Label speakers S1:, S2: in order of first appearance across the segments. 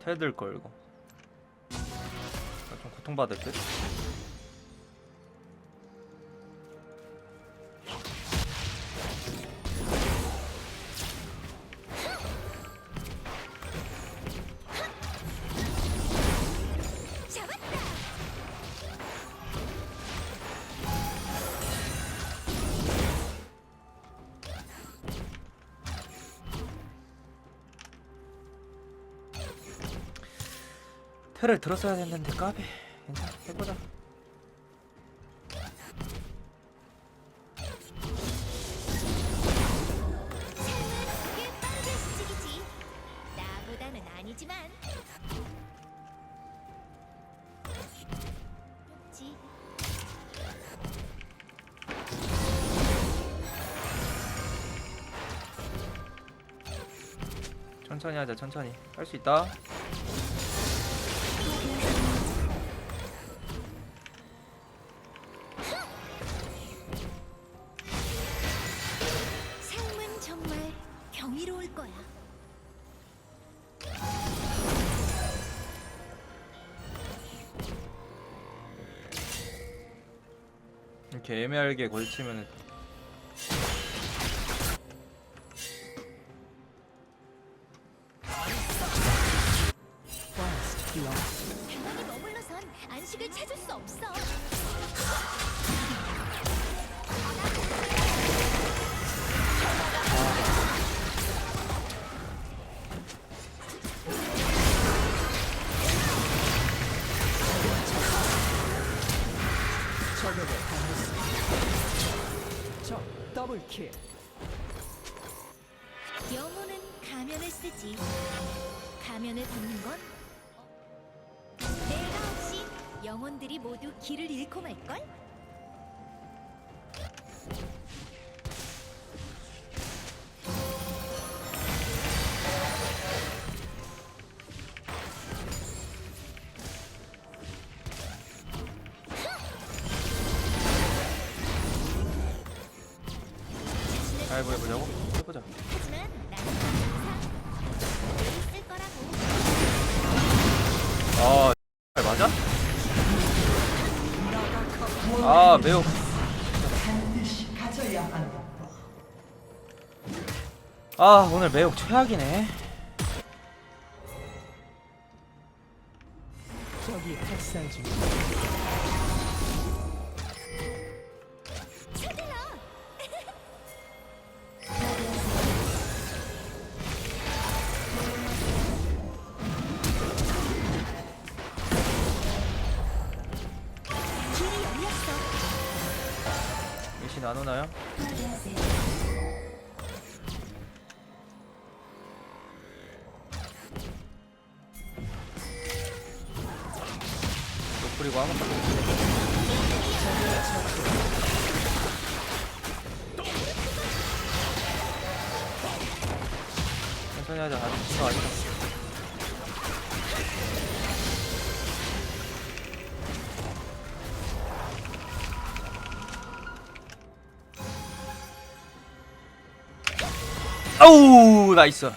S1: 텔들 걸 이거. 나좀 고통받을 듯 텔을 들었어야 했는데 까비. 괜찮아 해보자. 천천히 하자 천천히. 할 수 있다 이렇게 애매하게 걸치면
S2: 킬.
S3: 영혼은 가면을 쓰지. 가면을 벗는 건 내가 없이 영혼들이 모두 길을 잃고 말걸?
S1: 아이고 해보자고 해보자. 아 맞아? 아 매우. 아 오늘 매우 최악이네 못 뿌리고 아무것도 없네 천천히 하자. 아직 진거 아니다 아우 나이스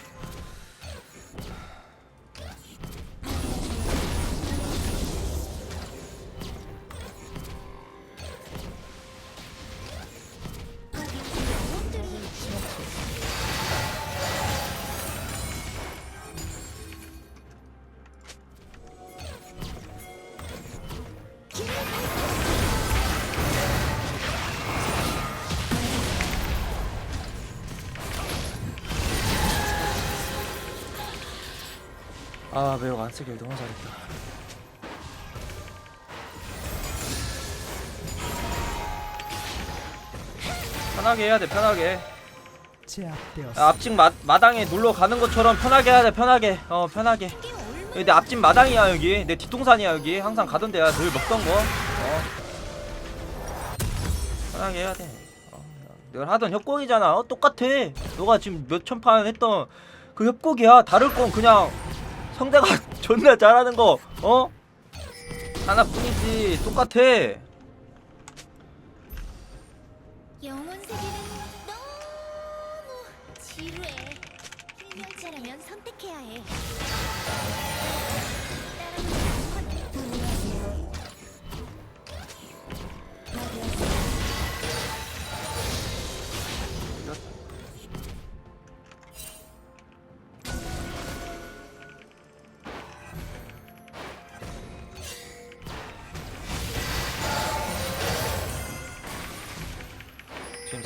S1: 아 매우 안 쓰길 너무 잘했다. 편하게 해야 돼 편하게.
S2: 제압되었습니다.
S1: 야, 앞집 마, 마당에 놀러 가는 것처럼 편하게 해야 돼 편하게. 어 편하게. 내 앞집 마당이야 여기. 내 뒷동산이야 여기. 항상 가던 데야 늘 먹던 거. 어. 편하게 해야 돼. 어, 늘 하던 협곡이잖아. 어, 똑같아. 너가 지금 몇천 판 했던 그 협곡이야. 다를 건 그냥 상대가 존나 잘하는 거 어? 하나뿐이지 똑같아
S3: 영혼 세계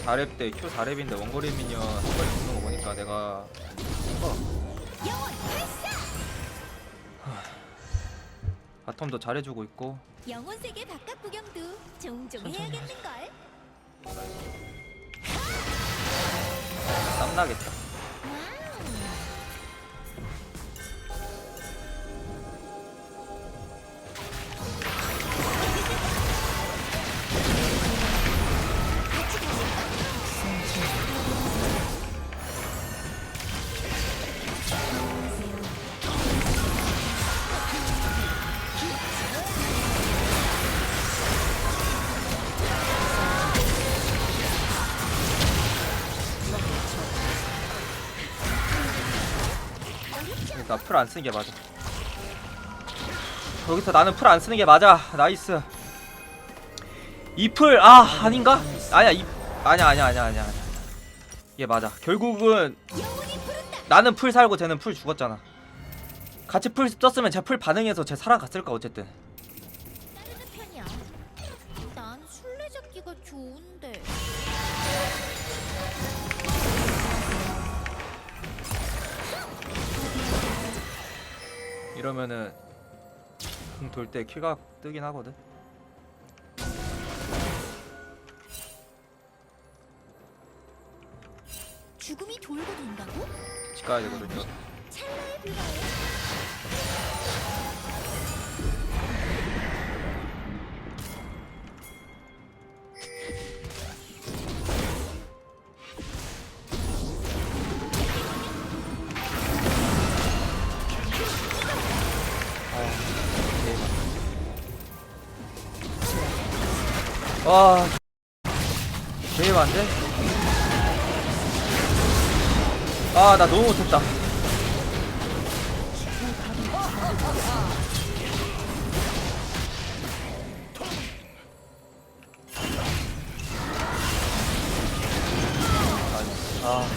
S1: 4렙 때 Q 4렙인데 원거리 미니언 한 번에 죽는 거 보니까 내가
S3: 발사!
S1: 바텀도 잘해주고 있고
S3: 영혼 세계 바깥 구경도 종종
S1: 천천히
S3: 해야겠는 걸.
S1: 땀나겠다 나풀안 쓰는 게 맞아. 여기서 나는 풀 안 쓰는 게 맞아. 나이스. 이 풀 아 아닌가? 아니야 이 아니야 아니야 아니야 아니야 아니야. 맞아. 결국은. 나는 풀 살고 쟤는 풀 죽었잖아. 같이 풀 썼으면 쟤 풀 반응해서 쟤 살아갔을까 어쨌든 이러면은 돌때 키가 뜨긴 하거든
S3: 죽음이 돌고 돈다고?
S1: 집 가야 되거든요
S3: 찰나에 불과해.
S1: 와 제일 안돼? 아 나 너무 못했다 아, 아.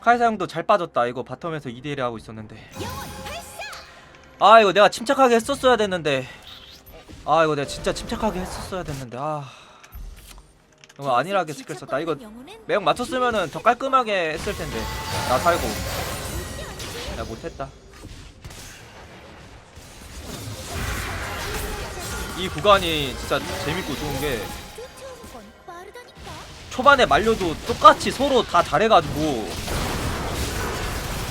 S1: 카이사 형도 잘 빠졌다 이거 바텀에서 2대1을 하고 있었는데! 아 이거 내가 침착하게 했었어야 됐는데. 아 이거 내가 진짜 침착하게 했었어야 됐는데. 아. 이거 안일하게 썼다. 이거 매형 맞췄으면은 더 깔끔하게 했을 텐데. 나 살고. 나 못했다. 이 구간이 진짜 재밌고 좋은 게. 초반에 말려도 똑같이 서로 다 잘해가지고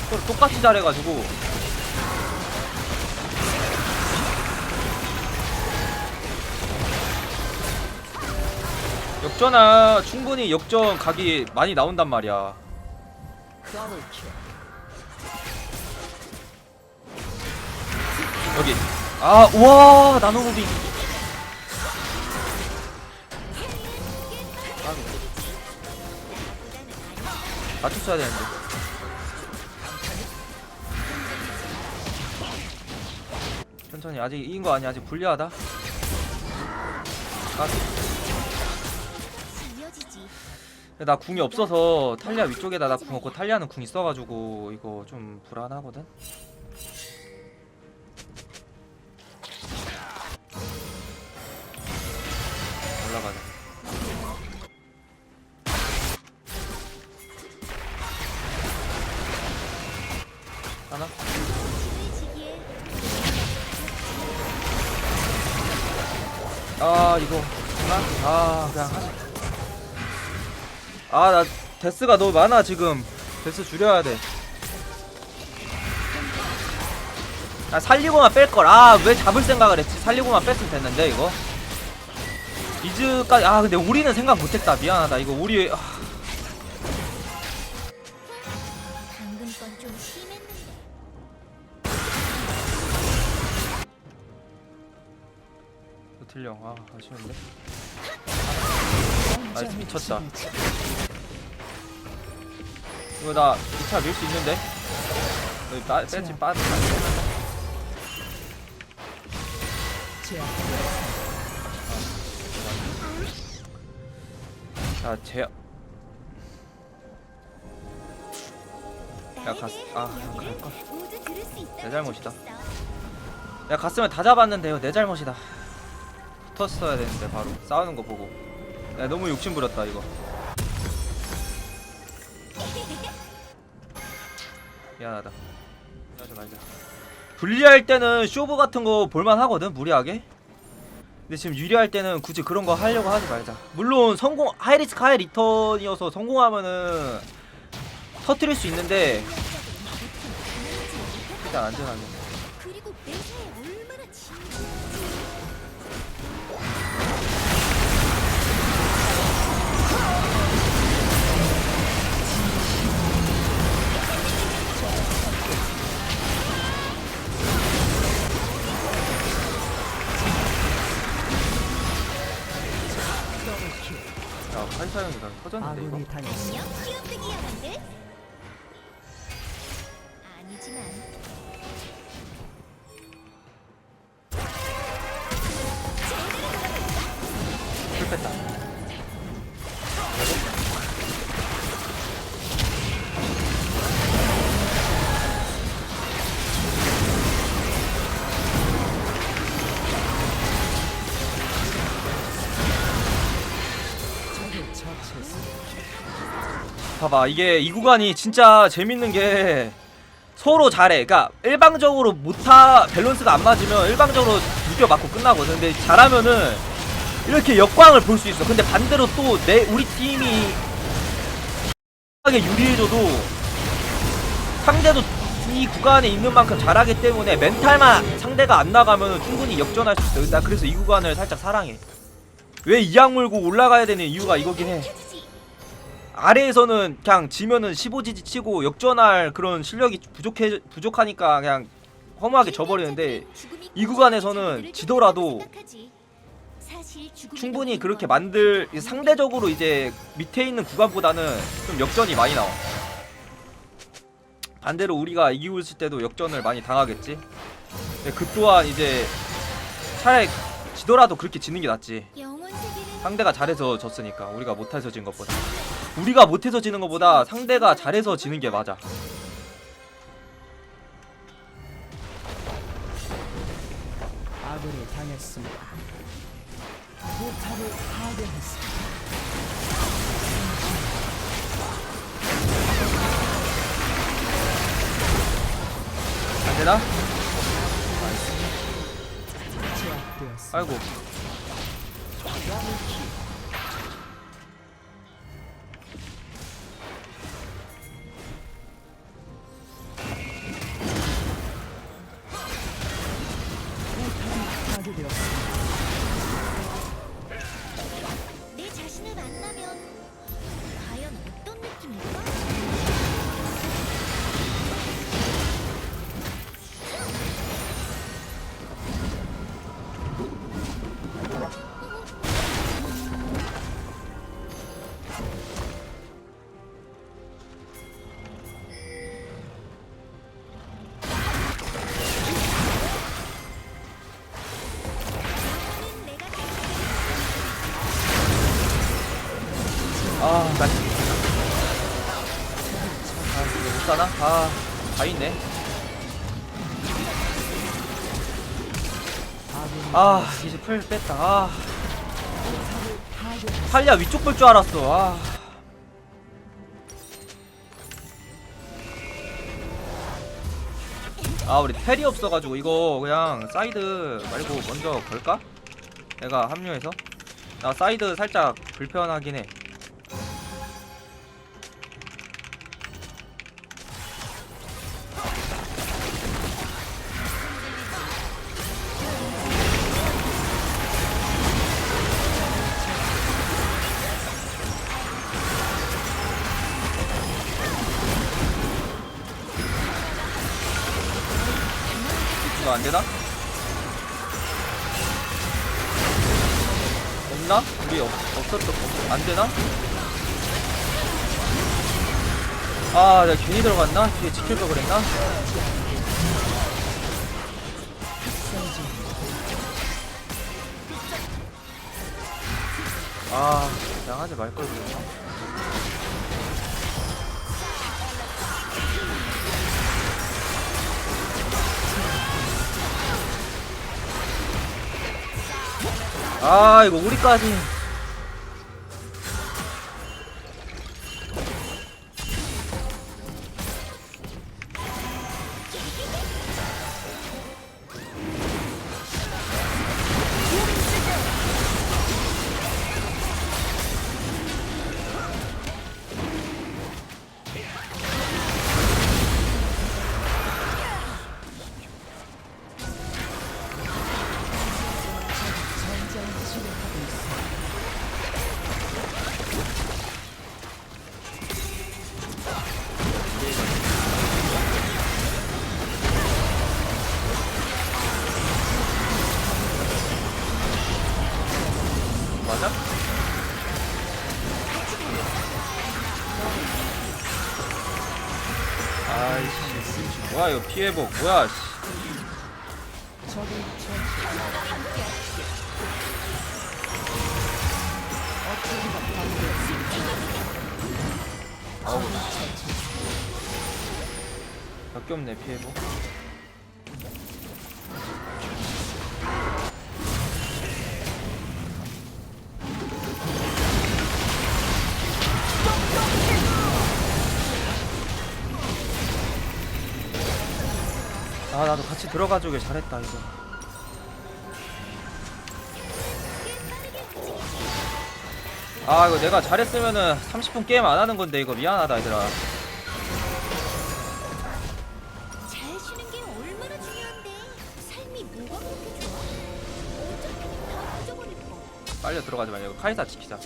S1: 서로 똑같이 잘해가지고 역전아 충분히 역전 각이 많이 나온단 말이야. 여기. 아 우와 나노무빙. 맞췄어야 되는데. 천천히 아직 이긴 거 아니야? 아직 불리하다? 아, 나 궁이 없어서 탈리아 위쪽에다 나 궁 없고 탈리아는 궁 있어가지고 이거 좀 불안하거든 올라가자 하나? 아 이거 하나? 아 그냥 하자 아 나 데스가 너무 많아 지금 데스 줄여야 돼 아, 살리고만 뺄걸. 아, 왜 잡을 생각을 했지? 살리고만 뺐으면 됐는데, 이거. 이즈까지, 아, 근데 우리는 생각 못했다. 미안하다. 이거 우리, 아,
S3: 방금 건 좀 심했는데.
S1: 틀려. 아, 아쉬운데. 나이스 미쳤다 이거 나 2차 밀 수 있는데? 여기 빠, 빼지 빠 자, 제, 야, 갔- 아,
S3: 있다면
S1: 내 잘못이다. 야 갔으면 다 잡았는데요. 내 잘못이다. 붙었어야 되는데 바로. 싸우는 거 보고. 야 너무 욕심 부렸다 이거 미안하다. 하지 말자. 불리할 때는 쇼부 같은 거 볼만 하거든 무리하게. 근데 지금 유리할 때는 굳이 그런 거 하려고 하지 말자. 물론 성공 하이리스크 하이 리턴이어서 성공하면은 터트릴 수 있는데 일단 안전하게 터졌는데 이거
S2: 아군이 당했습니다.
S1: 봐봐. 이게 이 구간이 진짜 재밌는 게 서로 잘해. 그러니까 일방적으로 못하 밸런스가 안 맞으면 일방적으로 무겨 맞고 끝나거든. 근데 잘하면은 이렇게 역광을 볼 수 있어. 근데 반대로 또 내 우리 팀이 하게 유리해줘도 상대도 이 구간에 있는 만큼 잘하기 때문에 멘탈만 상대가 안 나가면 충분히 역전할 수 있어. 나 그래서 이 구간을 살짝 사랑해. 왜 이악 물고 올라가야 되는 이유가 이거긴 해 아래에서는 그냥 지면은 15지지 치고 역전할 그런 실력이 부족해 부족하니까 그냥 허무하게 져버리는데 이 구간에서는 지더라도 충분히 그렇게 만들 상대적으로 이제 밑에 있는 구간보다는 좀 역전이 많이 나와. 반대로 우리가 이기고 있을 때도 역전을 많이 당하겠지. 그 또한 이제 차라리 지더라도 그렇게 지는 게 낫지. 상대가 잘해서 졌으니까 우리가 못해서 진 것보다 우리가 못해서 지는 것보다 상대가 잘해서 지는 게 맞아
S2: 아군이 당했습니다. 포탑을 파괴했습니다.
S1: 안 되나?
S2: 제압되었습니다.
S1: 아이고 사나? 아, 다 있네.
S2: 아,
S1: 이제 풀 뺐다. 아. 탈리아 위쪽 볼 줄 알았어. 아. 아, 우리 텔이 없어가지고 이거 그냥 사이드 말고 먼저 걸까? 내가 합류해서. 나 사이드 살짝 불편하긴 해. 안 되나? 아, 내가 괜히 들어갔나? 뒤에 지킬 걸 그랬나? 아, 그냥 하지 말걸 그랬나? 아, 이거 우리까지. 맞아? 아이씨 뭐야 이거 피해복 뭐야 씨. 아우 밖에 없네 피해복 아 나도 같이 들어가주길 잘했다 이거 아 이거 내가 잘했으면은 30분 게임 안 하는 건데 이거 미안하다 얘들아
S3: 잘 쉬는 게 얼마나 중요한데 삶이 뭐가 그렇게 좋아? 어차피 다 잊어버릴 거.
S1: 빨리 들어가지 말고 카이사 지키자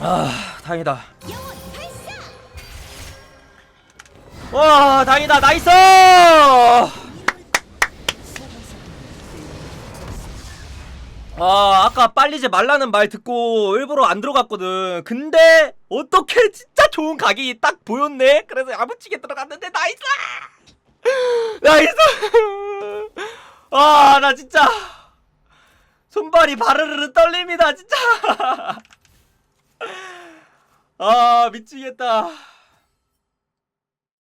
S1: 아 다행이다! 와 다행이다. 나이스! 아 아까 빨리지 말라는 말 듣고 일부러 안 들어갔거든. 근데 어떻게 진짜 좋은 각이 딱 보였네? 그래서 야무치게 들어갔는데 나이스! 나이스! 아 나 진짜 손발이 바르르르 떨립니다 진짜 아 미치겠다